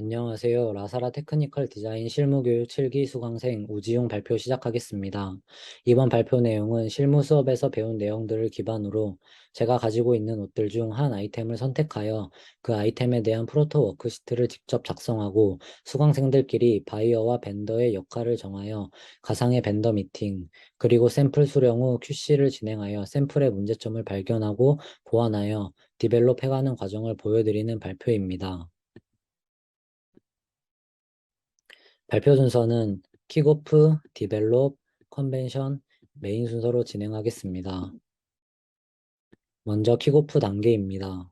안녕하세요. 라사라 테크니컬 디자인 실무교육 7기 수강생 우지용 발표 시작하겠습니다. 이번 발표 내용은 실무 수업에서 배운 내용들을 기반으로 제가 가지고 있는 옷들 중 한 아이템을 선택하여 그 아이템에 대한 프로토 워크시트를 직접 작성하고 수강생들끼리 바이어와 벤더의 역할을 정하여 가상의 벤더 미팅, 그리고 샘플 수령 후 QC를 진행하여 샘플의 문제점을 발견하고 보완하여 디벨롭 해가는 과정을 보여드리는 발표입니다. 발표 순서는 킥오프, 디벨롭, 컨벤션, 메인 순서로 진행하겠습니다. 먼저 킥오프 단계입니다.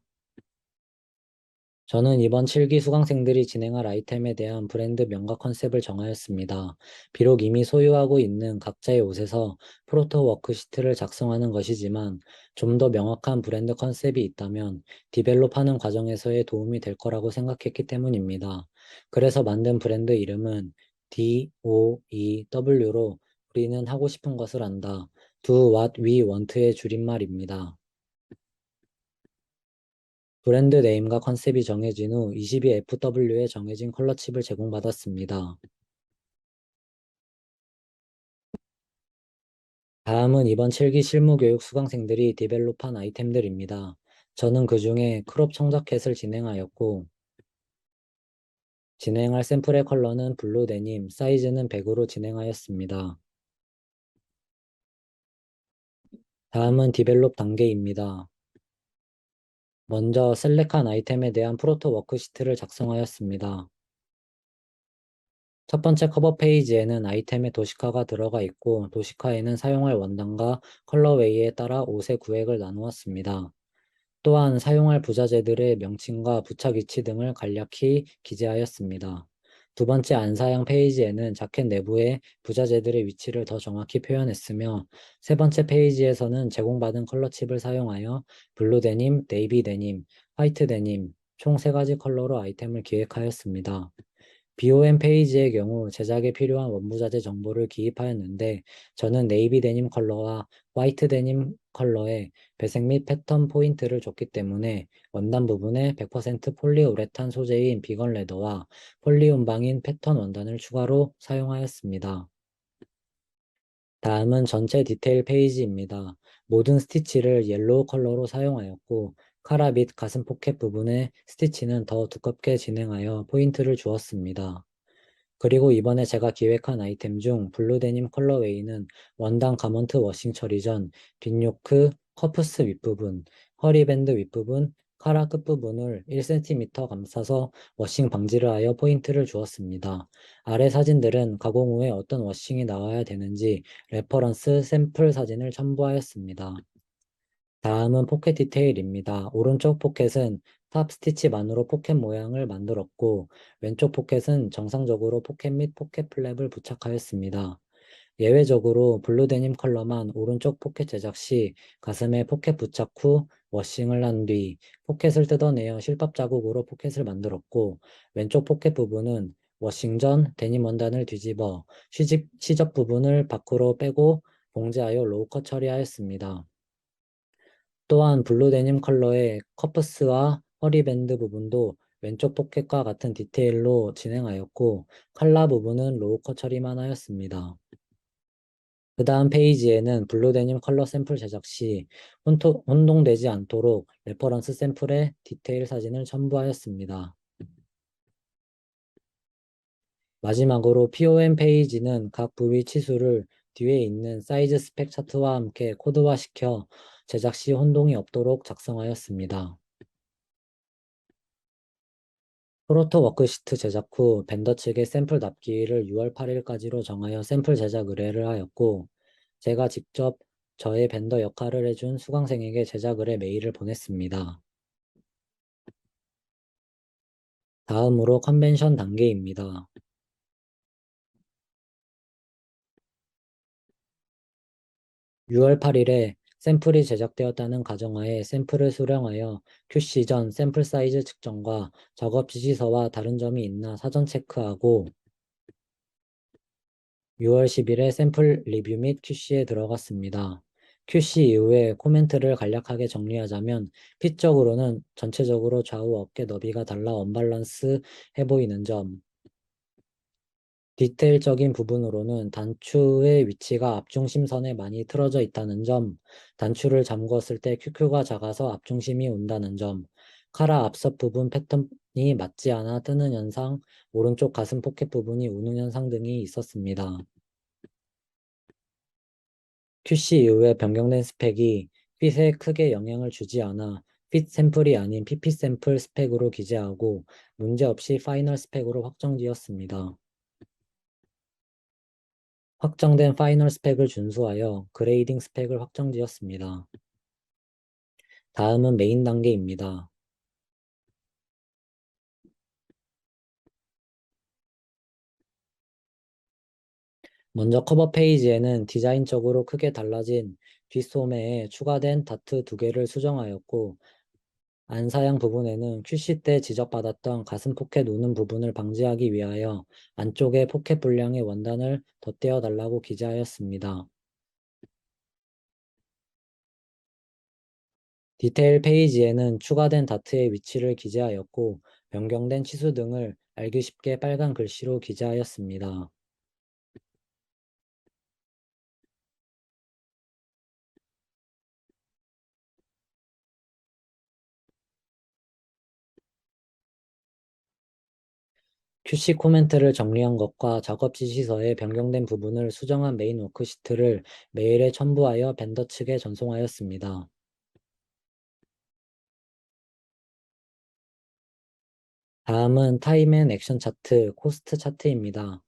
저는 이번 7기 수강생들이 진행할 아이템에 대한 브랜드 명과 컨셉을 정하였습니다. 비록 이미 소유하고 있는 각자의 옷에서 프로토 워크시트를 작성하는 것이지만 좀 더 명확한 브랜드 컨셉이 있다면 디벨롭하는 과정에서의 도움이 될 거라고 생각했기 때문입니다. 그래서 만든 브랜드 이름은 DOEW로 우리는 하고 싶은 것을 안다. Do what we want의 줄임말입니다. 브랜드 네임과 컨셉이 정해진 후 22FW에 정해진 컬러 칩을 제공받았습니다. 다음은 이번 7기 실무교육 수강생들이 디벨롭한 아이템들입니다. 저는 그 중에 크롭 청자켓을 진행하였고 진행할 샘플의 컬러는 블루 데님, 사이즈는 100으로 진행하였습니다. 다음은 디벨롭 단계입니다. 먼저 셀렉한 아이템에 대한 프로토 워크시트를 작성하였습니다. 첫 번째 커버 페이지에는 아이템의 도식화가 들어가 있고 도식화에는 사용할 원단과 컬러웨이에 따라 옷의 구획을 나누었습니다. 또한 사용할 부자재들의 명칭과 부착 위치 등을 간략히 기재하였습니다. 두 번째 안사양 페이지에는 자켓 내부의 부자재들의 위치를 더 정확히 표현했으며 세 번째 페이지에서는 제공받은 컬러 칩을 사용하여 블루 데님, 네이비 데님, 화이트 데님 총 세 가지 컬러로 아이템을 기획하였습니다. BOM 페이지의 경우 제작에 필요한 원부자재 정보를 기입하였는데 저는 네이비 데님 컬러와 화이트 데님 컬러에 배색 및 패턴 포인트를 줬기 때문에 원단 부분에 100% 폴리우레탄 소재인 비건 레더와 폴리온방인 패턴 원단을 추가로 사용하였습니다. 다음은 전체 디테일 페이지입니다. 모든 스티치를 옐로우 컬러로 사용하였고 카라 및 가슴 포켓 부분의 스티치는 더 두껍게 진행하여 포인트를 주었습니다. 그리고 이번에 제가 기획한 아이템 중 블루 데님 컬러웨이는 원단 가먼트 워싱 처리 전 뒷요크, 커프스 윗부분, 허리밴드 윗부분, 카라 끝부분을 1cm 감싸서 워싱 방지를 하여 포인트를 주었습니다. 아래 사진들은 가공 후에 어떤 워싱이 나와야 되는지 레퍼런스 샘플 사진을 첨부하였습니다. 다음은 포켓 디테일입니다. 오른쪽 포켓은 탑 스티치만으로 포켓 모양을 만들었고 왼쪽 포켓은 정상적으로 포켓 및 포켓 플랩을 부착하였습니다. 예외적으로 블루 데님 컬러만 오른쪽 포켓 제작 시 가슴에 포켓 부착 후 워싱을 한 뒤 포켓을 뜯어내어 실밥 자국으로 포켓을 만들었고 왼쪽 포켓 부분은 워싱 전 데님 원단을 뒤집어 시집, 시접 부분을 밖으로 빼고 봉제하여 로우컷 처리하였습니다. 또한 블루 데님 컬러의 커프스와 허리밴드 부분도 왼쪽 포켓과 같은 디테일로 진행하였고 칼라 부분은 로우컷 처리만 하였습니다. 그 다음 페이지에는 블루 데님 컬러 샘플 제작 시 혼동되지 않도록 레퍼런스 샘플의 디테일 사진을 첨부하였습니다. 마지막으로 POM 페이지는 각 부위 치수를 뒤에 있는 사이즈 스펙 차트와 함께 코드화시켜 제작 시 혼동이 없도록 작성하였습니다. 프로토 워크시트 제작 후 벤더 측의 샘플 납기일을 6월 8일까지로 정하여 샘플 제작 의뢰를 하였고 제가 직접 저의 벤더 역할을 해준 수강생에게 제작 의뢰 메일을 보냈습니다. 다음으로 컨벤션 단계입니다. (6월 8일에) 샘플이 제작되었다는 가정하에 샘플을 수령하여 QC 전 샘플 사이즈 측정과 작업 지시서와 다른 점이 있나 사전 체크하고 6월 10일에 샘플 리뷰 및 QC에 들어갔습니다. QC 이후에 코멘트를 간략하게 정리하자면 핏적으로는 전체적으로 좌우 어깨 너비가 달라 언밸런스 해 보이는 점, 디테일적인 부분으로는 단추의 위치가 앞중심선에 많이 틀어져 있다는 점, 단추를 잠궜을 때 QQ가 작아서 앞중심이 온다는 점, 카라 앞섭 부분 패턴이 맞지 않아 뜨는 현상, 오른쪽 가슴 포켓 부분이 우는 현상 등이 있었습니다. QC 이후에 변경된 스펙이 핏에 크게 영향을 주지 않아 핏 샘플이 아닌 PP 샘플 스펙으로 기재하고 문제없이 파이널 스펙으로 확정지었습니다. 확정된 파이널 스펙을 준수하여 그레이딩 스펙을 확정지었습니다. 다음은 메인 단계입니다. 먼저 커버 페이지에는 디자인적으로 크게 달라진 뒷소매에 추가된 다트 두 개를 수정하였고 안사양 부분에는 QC 때 지적받았던 가슴 포켓 우는 부분을 방지하기 위하여 안쪽에 포켓 분량의 원단을 덧대어 달라고 기재하였습니다. 디테일 페이지에는 추가된 다트의 위치를 기재하였고 변경된 치수 등을 알기 쉽게 빨간 글씨로 기재하였습니다. QC 코멘트를 정리한 것과 작업 지시서에 변경된 부분을 수정한 메인 워크시트를 메일에 첨부하여 벤더 측에 전송하였습니다. 다음은 타임 앤 액션 차트, 코스트 차트입니다.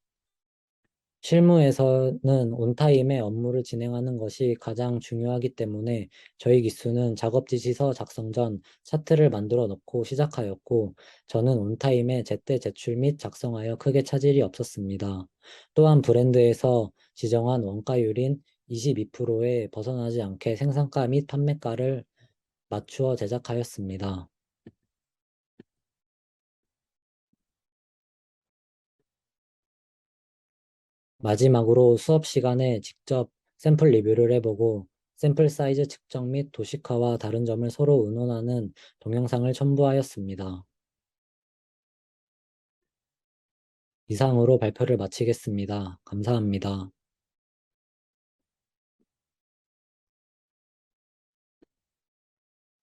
실무에서는 온타임에 업무를 진행하는 것이 가장 중요하기 때문에 저희 기수는 작업 지시서 작성 전 차트를 만들어 넣고 시작하였고 저는 온타임에 제때 제출 및 작성하여 크게 차질이 없었습니다. 또한 브랜드에서 지정한 원가율인 22%에 벗어나지 않게 생산가 및 판매가를 맞추어 제작하였습니다. 마지막으로 수업 시간에 직접 샘플 리뷰를 해보고 샘플 사이즈 측정 및 도식화와 다른 점을 서로 의논하는 동영상을 첨부하였습니다. 이상으로 발표를 마치겠습니다. 감사합니다.